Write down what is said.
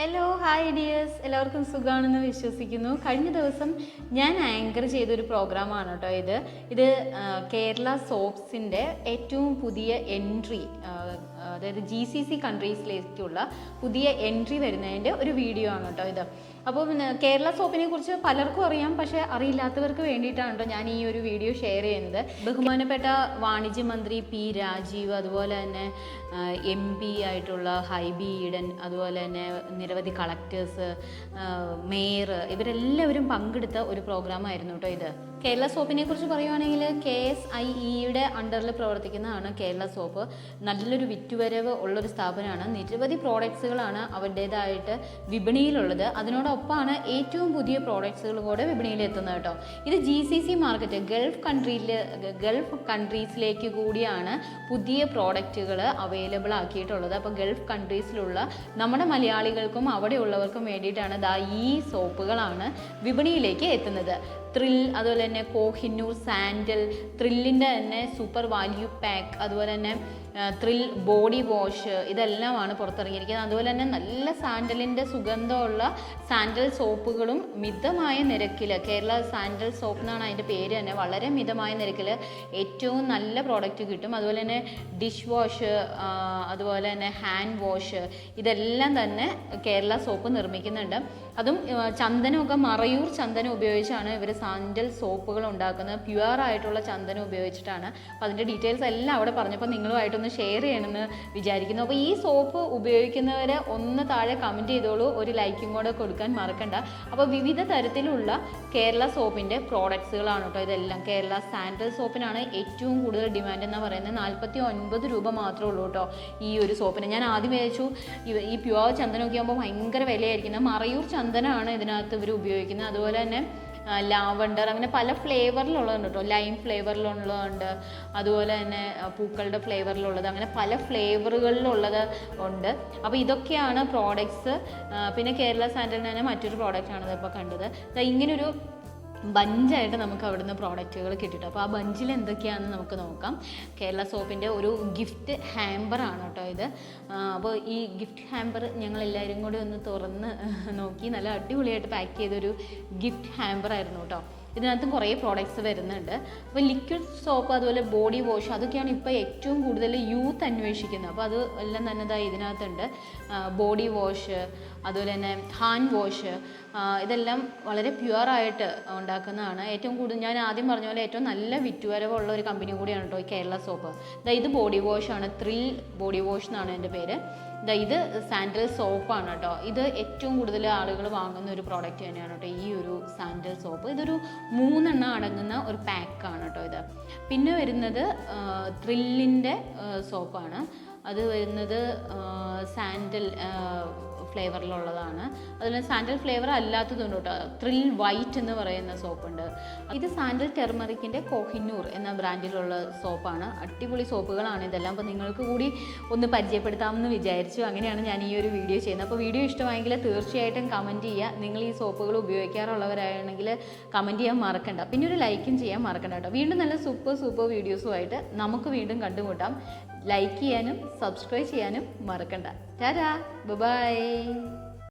Hello hi dears എല്ലാവർക്കും സുഖമാണെന്ന് വിശ്വസിക്കുന്നു. കഴിഞ്ഞ ദിവസം ഞാൻ ആങ്കർ ചെയ്തൊരു പ്രോഗ്രാമാണ് കേട്ടോ ഇത്. ഇത് കേരള സോപ്സിന്റെ ഏറ്റവും പുതിയ എൻട്രി അതായത് ജി സി സി കൺട്രീസിലേക്കുള്ള പുതിയ എൻട്രി വരുന്നതിന്റെ ഒരു വീഡിയോ ആണ് കേട്ടോ ഇത്. അപ്പോൾ കേരള സോപ്പിനെ കുറിച്ച് പലർക്കും അറിയാം പക്ഷേ അറിയില്ലാത്തവർക്ക് വേണ്ടിയിട്ടാണ് കേട്ടോ ഞാൻ ഈ ഒരു വീഡിയോ ഷെയർ ചെയ്യുന്നത്. ബഹുമാനപ്പെട്ട വാണിജ്യ മന്ത്രി പി രാജീവ് അതുപോലെ തന്നെ എം പി ആയിട്ടുള്ള ഹൈബി ഈഡൻ അതുപോലെ തന്നെ നിരവധി കളക്ടേഴ്സ് മേയർ ഇവരെല്ലാവരും പങ്കെടുത്ത ഒരു പ്രോഗ്രാമായിരുന്നു കേട്ടോ ഇത്. കേരള സോപ്പിനെ കുറിച്ച് പറയുവാണെങ്കിൽ കെ എസ് ഐ ഇയുടെ അണ്ടറിൽ പ്രവർത്തിക്കുന്നതാണ് കേരള സോപ്പ്. നല്ലൊരു വിറ്റുവരവ് ഉള്ളൊരു സ്ഥാപനമാണ്. നിരവധി പ്രോഡക്ട്സുകളാണ് അവരുടേതായിട്ട് വിപണിയിലുള്ളത്. അതിനോടൊപ്പമാണ് ഏറ്റവും പുതിയ പ്രോഡക്ട്സുകൾ കൂടെ വിപണിയിൽ എത്തുന്നത് കേട്ടോ ഇത് G C C market Gulf കൺട്രിയിൽ Gulf കൺട്രീസിലേക്ക് കൂടിയാണ് പുതിയ പ്രോഡക്റ്റുകൾ അവൈലബിൾ ആക്കിയിട്ടുള്ളത് അപ്പോൾ ഗൾഫ് കൺട്രീസിലുള്ള നമ്മുടെ മലയാളികൾക്കും അവിടെയുള്ളവർക്കും വേണ്ടിയിട്ടാണ് ദാ ഈ സോപ്പുകളാണ് വിപണിയിലേക്ക് എത്തുന്നത്. ത്രിൽ അതുപോലെ തന്നെ കോഹിന്നൂർ സാൻഡൽ ത്രില്ലിന്റെ തന്നെ സൂപ്പർ വാല്യൂ പാക്ക് അതുപോലെ തന്നെ ത്രിൽ ബോഡി വാഷ് ഇതെല്ലാമാണ് പുറത്തിറങ്ങിയിരിക്കുന്നത്. അതുപോലെ തന്നെ നല്ല സാൻഡലിന്റെ സുഗന്ധമുള്ള സാൻഡൽ സോപ്പുകളും മിതമായ നിരക്കിൽ കേരള സാൻഡൽ സോപ്പ് എന്നാണ് അതിന്റെ പേര് തന്നെ വളരെ മിതമായ നിരക്കിൽ ഏറ്റവും നല്ല പ്രോഡക്റ്റ് കിട്ടും. അതുപോലെ തന്നെ ഡിഷ് വാഷ് അതുപോലെ തന്നെ ഹാൻഡ് വാഷ് ഇതെല്ലാം തന്നെ കേരള സോപ്പ് നിർമ്മിക്കുന്നുണ്ട്. അതും ചന്ദനമൊക്കെ മറയൂർ ചന്ദനം ഉപയോഗിച്ചാണ് ഇവർ സാൻഡൽ സോപ്പുകൾ ഉണ്ടാക്കുന്നത്. പ്യുവർ ആയിട്ടുള്ള ചന്ദനം ഉപയോഗിച്ചിട്ടാണ്. അപ്പോൾ അതിന്റെ ഡീറ്റെയിൽസ് എല്ലാം അവിടെ പറഞ്ഞപ്പോൾ നിങ്ങളുമായിട്ടൊന്ന് ഷെയർ ചെയ്യണമെന്ന് വിചാരിക്കുന്നു. അപ്പോൾ ഈ സോപ്പ് ഉപയോഗിക്കുന്നവരെ ഒന്ന് താഴെ കമന്റ് ചെയ്തോളൂ. ഒരു ലൈക്കും കൂടെ കൊടുക്കാൻ മറക്കണ്ട. അപ്പോൾ വിവിധ തരത്തിലുള്ള കേരള സോപ്പിന്റെ പ്രോഡക്ട്സുകളാണ് കേട്ടോ ഇതെല്ലാം. കേരള സാൻഡൽ സോപ്പിനാണ് ഏറ്റവും കൂടുതൽ ഡിമാൻഡ് എന്ന് പറയുന്നത്. നാൽപ്പത്തി ഒൻപത് രൂപ മാത്രമേ ഉള്ളൂ കേട്ടോ ഈ ഒരു സോപ്പിന്. ഞാൻ ആദ്യം വിചാരിച്ചു ഈ പ്യുവർ ചന്ദനമൊക്കെ ആകുമ്പോൾ ഭയങ്കര വിലയായിരിക്കും. മറയൂർ ചന്ദനമാണ് ഇതിനകത്ത് ഇവർ ഉപയോഗിക്കുന്നത്. അതുപോലെ തന്നെ ലാവണ്ടർ അങ്ങനെ പല ഫ്ലേവറിലുള്ളതുണ്ട് കേട്ടോ. ലൈം ഫ്ലേവറിലുള്ളതുണ്ട്. അതുപോലെ തന്നെ പൂക്കളുടെ ഫ്ലേവറിലുള്ളത്. അങ്ങനെ പല ഫ്ലേവറുകളിലുള്ളത് ഉണ്ട്. അപ്പോൾ ഇതൊക്കെയാണ് പ്രോഡക്ട്സ് പിന്നെ കേരള സാൻഡലിന് തന്നെ മറ്റൊരു പ്രോഡക്റ്റാണ് ഇപ്പോൾ കണ്ടത്. ഇങ്ങനൊരു ബഞ്ചായിട്ട് നമുക്ക് അവിടുന്ന് പ്രോഡക്റ്റുകൾ കിട്ടിയിട്ട് അപ്പോൾ ആ ബഞ്ചിൽ എന്തൊക്കെയാണെന്ന് നമുക്ക് നോക്കാം. കേരള സോപ്പിന്റെ ഒരു ഗിഫ്റ്റ് ഹാമ്പറാണ് കേട്ടോ ഇത്. അപ്പോൾ ഈ ഗിഫ്റ്റ് ഹാമ്പർ ഞങ്ങൾ എല്ലാവരും കൂടി ഒന്ന് തുറന്ന് നോക്കി. നല്ല അടിപൊളിയായിട്ട് പാക്ക് ചെയ്തൊരു ഗിഫ്റ്റ് ഹാമ്പർ ആയിരുന്നു കേട്ടോ. ഇതിനകത്ത് കുറേ പ്രോഡക്ട്സ് വരുന്നുണ്ട്. അപ്പോൾ ലിക്വിഡ് സോപ്പ് അതുപോലെ ബോഡി വാഷ് അതൊക്കെയാണ് ഇപ്പോൾ ഏറ്റവും കൂടുതൽ യൂത്ത് അന്വേഷിക്കുന്നത്. അപ്പോൾ അത് എല്ലാം തന്നെ ഇതാ ഇതിനകത്തുണ്ട്. ബോഡി വാഷ് അതുപോലെ തന്നെ ഹാൻഡ് വാഷ് ഇതെല്ലാം വളരെ പ്യുവറായിട്ട് ഉണ്ടാക്കുന്നതാണ്. ഏറ്റവും കൂടുതൽ ഞാൻ ആദ്യം പറഞ്ഞ പോലെ ഏറ്റവും നല്ല വിറ്റുവരവുള്ള ഒരു കമ്പനി കൂടിയാണ് കേട്ടോ ഈ കേരള സോപ്പ് ഇതാ ഇത് ബോഡി വാഷാണ് ത്രിൽ ബോഡി വാഷ് എന്നാണ് എന്റെ പേര്. ഇതാ ഇത് സാൻഡൽ സോപ്പാണ് കേട്ടോ. ഇത് ഏറ്റവും കൂടുതൽ ആളുകൾ വാങ്ങുന്ന ഒരു പ്രോഡക്റ്റ് തന്നെയാണ് കേട്ടോ ഈ ഒരു സാൻഡൽ സോപ്പ്. ഇതൊരു മൂന്നെണ്ണം അടങ്ങുന്ന ഒരു പാക്കാണ് കേട്ടോ ഇത്. പിന്നെ വരുന്നത് ത്രില്ലിന്റെ സോപ്പാണ്. അത് വരുന്നത് സാൻഡൽ ഫ്ലേവറിലുള്ളതാണ്. അതുപോലെ സാൻഡൽ ഫ്ലേവർ അല്ലാത്തതുണ്ട് കേട്ടോ. ത്രിൽ വൈറ്റ് എന്ന് പറയുന്ന സോപ്പുണ്ട്. ഇത് സാൻഡൽ ടെർമറിക്കിന്റെ കോഹിന്നൂർ എന്ന ബ്രാൻഡിലുള്ള സോപ്പാണ്. അടിപൊളി സോപ്പുകളാണ് ഇതെല്ലാം. അപ്പോൾ നിങ്ങൾക്ക് കൂടി ഒന്ന് പരിചയപ്പെടുത്താമെന്ന് വിചാരിച്ചു. അങ്ങനെയാണ് ഞാൻ ഈ ഒരു വീഡിയോ ചെയ്യുന്നത്. അപ്പോൾ വീഡിയോ ഇഷ്ടമായെങ്കിൽ തീർച്ചയായിട്ടും കമന്റ് ചെയ്യുക. നിങ്ങൾ ഈ സോപ്പുകൾ ഉപയോഗിക്കാറുള്ളവരാണെങ്കിൽ കമന്റ് ചെയ്യാൻ മറക്കണ്ട. പിന്നെ ഒരു ലൈക്കും ചെയ്യാൻ മറക്കണ്ട കേട്ടോ. വീണ്ടും നല്ല സൂപ്പർ സൂപ്പർ വീഡിയോസുമായിട്ട് നമുക്ക് വീണ്ടും കണ്ടുമുട്ടാം. ലൈക്ക് ചെയ്യാനും സബ്സ്ക്രൈബ് ചെയ്യാനും മറക്കണ്ട. ടാറ്റാ. ബൈ